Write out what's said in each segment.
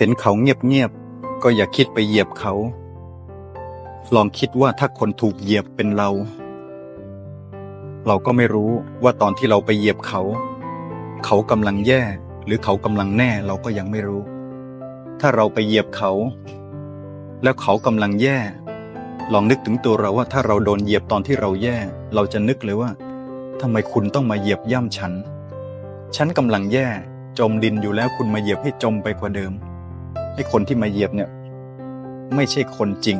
เห็นเขาเงียบๆ ก็อย่าคิดไปเหยียบเขา ลองคิดว่าถ้าคนถูกเหยียบเป็นเรา เราก็ไม่รู้ว่าตอนที่เราไปเหยียบเขา เขากำลังแย่ หรือเขากำลังแน่เราก็ยังไม่รู้ ถ้าเราไปเหยียบเขา แล้วเขากำลังแย่ ลองนึกถึงตัวเราว่าถ้าเราโดนเหยียบตอนที่เราแย่ เราจะนึกเลยว่าทำไมคุณต้องมาเหยียบย่ำฉัน ฉันกำลังแย่ จมดินอยู่แล้วคุณมาเหยียบให้จมไปกว่าเดิม ไอ้คนที่มาเหยียบเนี่ย ไม่ใช่คนจริง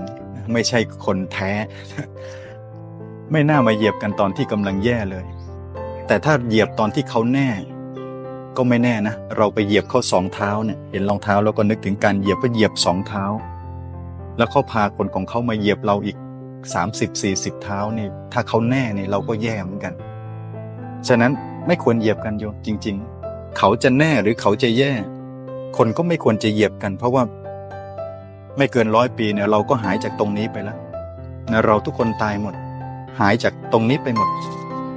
ไม่ใช่คนแท้ ไม่น่ามาเหยียบกันตอนที่กำลังแย่เลย แต่ถ้าเหยียบตอนที่เขาแน่ ก็ไม่แน่นะ เราไปเหยียบเขาสองเท้าเนี่ย เห็นรองเท้าแล้วก็นึกถึงการเหยียบก็เหยียบสองเท้า แล้วเขาพาคนของเขามาเหยียบเราอีกสามสิบสี่สิบเท้านี่ ถ้าเขาแน่เนี่ยเราก็แย่เหมือนกัน ฉะนั้นไม่ควรเหยียบกันโยมจริง ๆ เขาจะแน่หรือเขาจะแย่ คนก็ไม่ควรจะเหยียบกัน เพราะว่า ไม่เกินร้อยปีเนี่ยเราก็หายจากตรงนี้ไปแล้วนะเราทุกคนตายหมด หายจากตรงนี้ไปหมด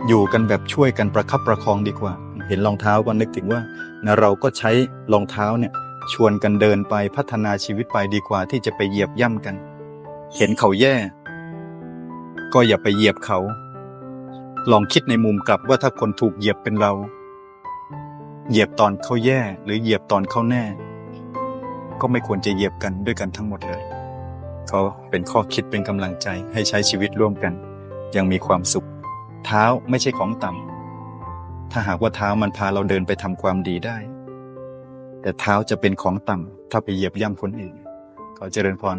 อยู่กันแบบช่วยกันประคับประคองดีกว่า เห็นรองเท้าก็นึกถึงว่านะเราก็ใช้รองเท้าเนี่ย ชวนกันเดินไปพัฒนาชีวิตไปดีกว่าที่จะไปเหยียบย่ำกัน เห็นเขาแย่ ก็อย่าไปเหยียบเขา ลองคิดในมุมกลับว่าถ้าคนถูกเหยียบเป็นเรา เหยียบตอนเขาแย่ หรือเหยียบตอนเขาแน่ ก็ไม่ควรจะเหยียบกันด้วยกันทั้งหมดเลย ก็เป็นข้อคิดเป็นกำลังใจให้ใช้ชีวิตร่วมกัน ยังมีความสุข เท้าไม่ใช่ของต่ำถ้าหากว่าเท้ามันพาเราเดินไปทำความดีได้ แต่เท้าจะเป็นของต่ำถ้าไปเหยียบย่ำคนอื่นขอเจริญพร